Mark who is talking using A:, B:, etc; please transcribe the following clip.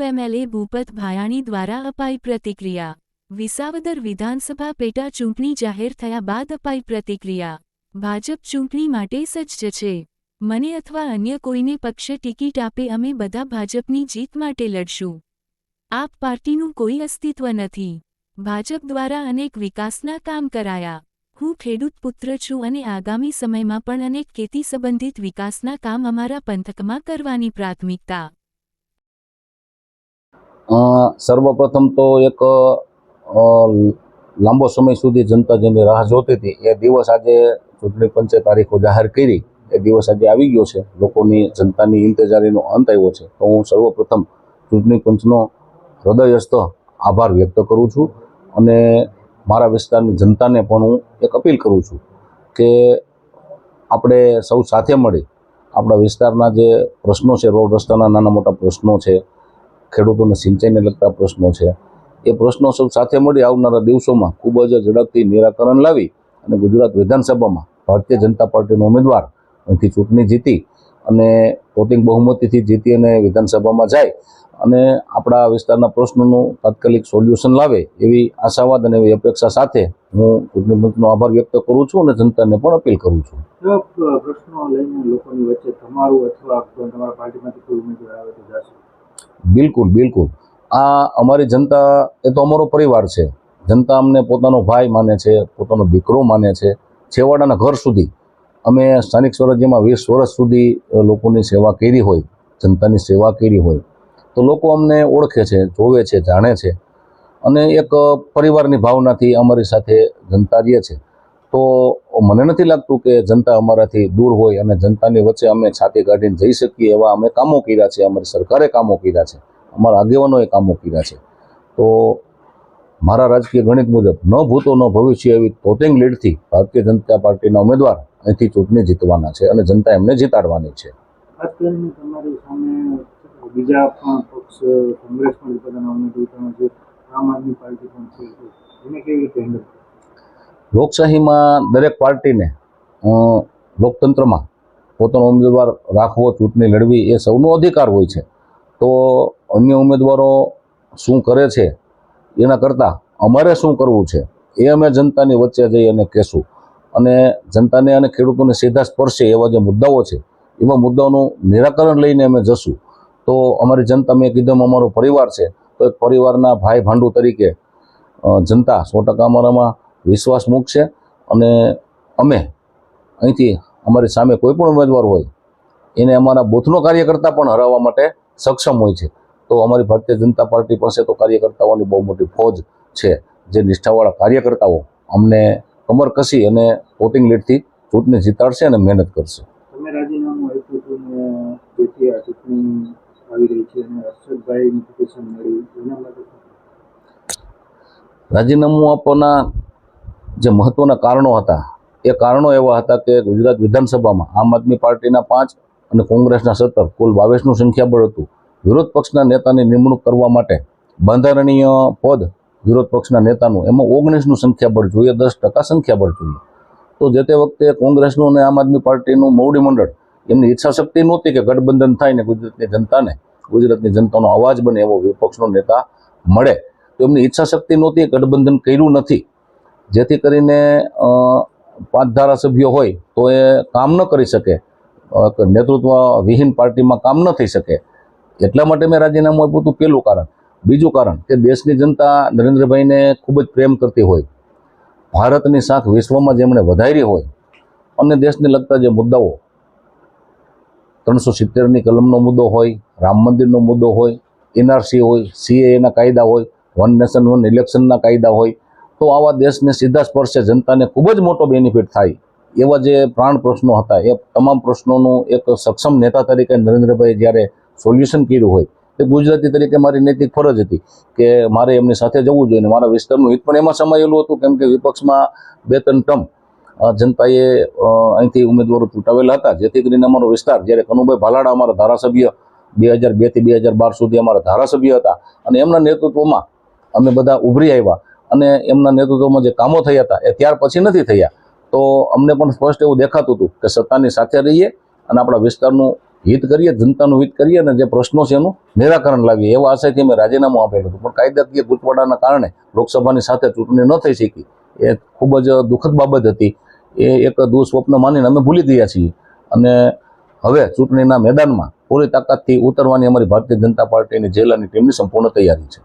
A: પૂર્વ એમએલએ ભૂપત ભાયાણી દ્વારા અપાઈ પ્રતિક્રિયા. વિસાવદર વિધાનસભા પેટા ચૂંટણી જાહેર થયા બાદ અપાઈ પ્રતિક્રિયા. ભાજપ ચૂંટણી માટે સજ્જ છે. મને અથવા અન્ય કોઈને પક્ષે ટિકિટ આપે અમે બધા ભાજપની જીત માટે લડશું. આપ પાર્ટીનું કોઈ અસ્તિત્વ નથી. ભાજપ દ્વારા અનેક વિકાસના કામ કરાયા. હું ખેડૂત પુત્ર છું અને આગામી સમયમાં પણ અનેક ખેતી સંબંધિત વિકાસના કામ અમારા પંથકમાં કરવાની પ્રાથમિકતા
B: સર્વપ્રથમ તો એક લાંબો સમય સુધી જનતા જેની રાહ જોતી હતી, એ દિવસ આજે ચૂંટણી પંચે તારીખો જાહેર કરી, એ દિવસ આજે આવી ગયો છે, લોકોની જનતાની ઇંતજારીનો અંત આવ્યો છે. તો હું સર્વપ્રથમ ચૂંટણી પંચનો હૃદયસ્થ આભાર વ્યક્ત કરું છું અને મારા વિસ્તારની જનતાને પણ હું એક અપીલ કરું છું કે આપણે સૌ સાથે મળી, આપણા વિસ્તારના જે પ્રશ્નો છે, રોડ રસ્તાના નાના મોટા પ્રશ્નો છે ખેડૂતોને સિંચાઈને લગતા પ્રશ્નો છે. એ પ્રશ્નો સૌ સાથે મળી આવનારા દિવસોમાં ખૂબ જ ઝડપથી નિરાકરણ લાવી અને ગુજરાત વિધાનસભામાં ભારતીય જનતા પાર્ટીનો ઉમેદવાર અહીંથી ચૂંટણી જીતી અને વોટિંગ બહુમતીથી જીતી અને વિધાનસભામાં જાય અને આપણા વિસ્તારના પ્રશ્નોનું તાત્કાલિક સોલ્યુશન લાવે એવી આશાવાદ અને એવી અપેક્ષા સાથે હું ચૂંટણી પંચનો આભાર વ્યક્ત કરું છું અને જનતાને પણ અપીલ કરું છું.
C: પ્રશ્નો લઈને લોકોની વચ્ચે તમારું અથવા તમારા પાર્ટીમાંથી કોઈ ઉમેદવાર આવે તો જશે
B: બિલકુલ બિલકુલ. આ અમારી જનતા, એ તો અમારો પરિવાર છે. જનતા અમને પોતાનો ભાઈ માને છે, પોતાનો દીકરો માને છે. છેવાડાના ઘર સુધી, અમે સ્થાનિક સ્વરાજ્યમાં વીસ વર્ષ સુધી લોકોની સેવા કરી હોય, જનતાની સેવા કરી હોય. તો લોકો અમને ઓળખે છે, જોવે છે, જાણે છે. અને એક પરિવારની ભાવનાથી અમારી સાથે જનતા રહે છે. તો મને નથી લાગતું કે જનતા અમારાથી દૂર હોય અને જનતાની વચ્ચે અમે છાતી કાઢીને જઈ શકીએ એવા અમે કામો કર્યા છે. અમારી સરકારે કામો કર્યા છે. અમારા આગેવાનોએ કામો કર્યા છે. તો મારા રાજકીય ગણિત મુજબ, ન ભૂતો ન ભવિષ્ય એવી તોતિંગ લીડથી ભારતીય જનતા પાર્ટીના ઉમેદવાર અહીંથી ચૂંટણી જીતવાના છે અને જનતા એમને જીતાડવાની છે.
C: બીજા પણ પક્ષ, કોંગ્રેસ પણ આમ આદમી પાર્ટી પણ છે. એને કેવી રીતે હેન્ડલ
B: લોકશાહીમાં દરેક પાર્ટીને લોકતંત્રમાં પોતાનો ઉમેદવાર રાખવો, ચૂંટણી લડવી એ સૌનો અધિકાર હોય છે. તો અન્ય ઉમેદવારો શું કરે છે? એના કરતાં અમારે શું કરવું છે? એ અમે જનતાની વચ્ચે જઈ અને કહેશું. અને જનતાને અને ખેડૂતોને સીધા સ્પર્શે એવા જે મુદ્દાઓ છે, એવા મુદ્દાઓનું નિરાકરણ લઈને અમે જશું. તો અમારી જનતા, મેં કીધું અમારો પરિવાર છે. તો એક પરિવારના ભાઈ ભાંડુ તરીકે જનતા સો ટકા અમારામાં વિશ્વાસ મૂકશે અને અમે અહીંથી અમારી સામે કોઈ પણ ઉમેદવાર હોય એને અમારા બૂથનો કાર્યકર્તા પણ હરાવવા માટે સક્ષમ હોય છે. તો અમારી ભારતીય જનતા પાર્ટી પાસે તો કાર્યકર્તાઓની બહુ મોટી ફોજ છે જે નિષ્ઠાવાળા કાર્યકર્તાઓ અમને કમર કસી અને વોટિંગ લીડથી ચૂંટણી જીતાડશે અને મહેનત કરશે.
C: તમે રાજીનામું આપ્યું હતું જેથી આ ચૂંટણી આવી રહી છે અને હર્ષદભાઈની પિટિશન મળી. એના માટે
B: રાજીનામું આપવાના જે મહત્ત્વના કારણો હતા, એ કારણો એવા હતા કે ગુજરાત વિધાનસભામાં આમ આદમી પાર્ટીના પાંચ અને કોંગ્રેસના સત્તર, કુલ બાવીસનું સંખ્યાબળ હતું. વિરોધ પક્ષના નેતાની નિમણૂક કરવા માટે બંધારણીય પદ વિરોધ પક્ષના નેતાનું, એમાં ઓગણીસનું સંખ્યાબળ જોઈએ, દસ ટકા સંખ્યાબળ જોઈએ. તો જે તે વખતે કોંગ્રેસનું અને આમ આદમી પાર્ટીનું મોવડી મંડળ, એમની ઈચ્છા શક્તિ નહોતી કે ગઠબંધન થાય ને ગુજરાતની જનતાને, ગુજરાતની જનતાનો અવાજ બને એવો વિપક્ષનો નેતા મળે. તો એમની ઈચ્છા શક્તિ નહોતી, ગઠબંધન કર્યું નથી. જેથી કરીને પાંચ ધારાસભ્યો હોય તો એ કામ ન કરી શકે. નેતૃત્વ વિહીન પાર્ટીમાં કામ ન થઈ શકે. એટલા માટે મેં રાજીનામું આપ્યું હતું પહેલું કારણ. બીજું કારણ કે દેશની જનતા નરેન્દ્રભાઈને ખૂબ જ પ્રેમ કરતી હોય. ભારતની સાથ વિશ્વમાં જેમણે વધારી હોય અને દેશને લગતા જે મુદ્દાઓ, ત્રણસો સિત્તેરની કલમનો મુદ્દો હોય, રામ મંદિરનો મુદ્દો હોય, એનઆરસી હોય સીએના કાયદા હોય, વન નેશન વન ઇલેક્શનના કાયદા હોય તો આવા દેશને સીધા સ્પર્શે જનતાને ખૂબ જ મોટો બેનિફિટ થાય. એવા જે પ્રાણ પ્રશ્નો હતા, એ તમામ પ્રશ્નોનું એક સક્ષમ નેતા તરીકે નરેન્દ્રભાઈ જ્યારે સોલ્યુશન કર્યું હોય, તે ગુજરાતી તરીકે મારી નૈતિક ફરજ હતી કે મારે એમની સાથે જવું જોઈએ મારા વિસ્તારનું હિત પણ એમાં સમાયેલું હતું, કેમ કે વિપક્ષમાં બે ત્રણ ટર્મ જનતાએ અહીંથી ઉમેદવારો ચૂંટાવેલા હતા. જેથી કરીને અમારો વિસ્તાર, જ્યારે કનુભાઈ ભાલાડા અમારા ધારાસભ્ય બે હજાર બેથી બે હજાર બાર સુધી અમારા ધારાસભ્ય હતા અને એમના નેતૃત્વમાં અમે બધા ઉભરી આવ્યા. અને એમના નેતૃત્વમાં જે કામો થયા હતા, એ ત્યાર પછી નથી થયા, તો અમને પણ સ્પષ્ટ એવું દેખાતું હતું કે સત્તાની સાથે રહીએ અને આપણા વિસ્તારનું હિત કરીએ, જનતાનું હિત કરીએ અને જે પ્રશ્નો છે એનું નિરાકરણ લાવીએ. એવા આશયથી અમે રાજીનામું આપેલું હતું. પણ કાયદાકીય ગૂંચવાડાના કારણે લોકસભાની સાથે ચૂંટણી ન થઈ શકી. એ ખૂબ જ દુઃખદ બાબત હતી. એ એક દુઃસ્વપ્ન માનીને અમે ભૂલી ગયા છીએ. અને હવે ચૂંટણીના મેદાનમાં પૂરી તાકાતથી ઉતરવાની અમારી ભારતીય જનતા પાર્ટીની જિલ્લાની ટીમની સંપૂર્ણ તૈયારી છે.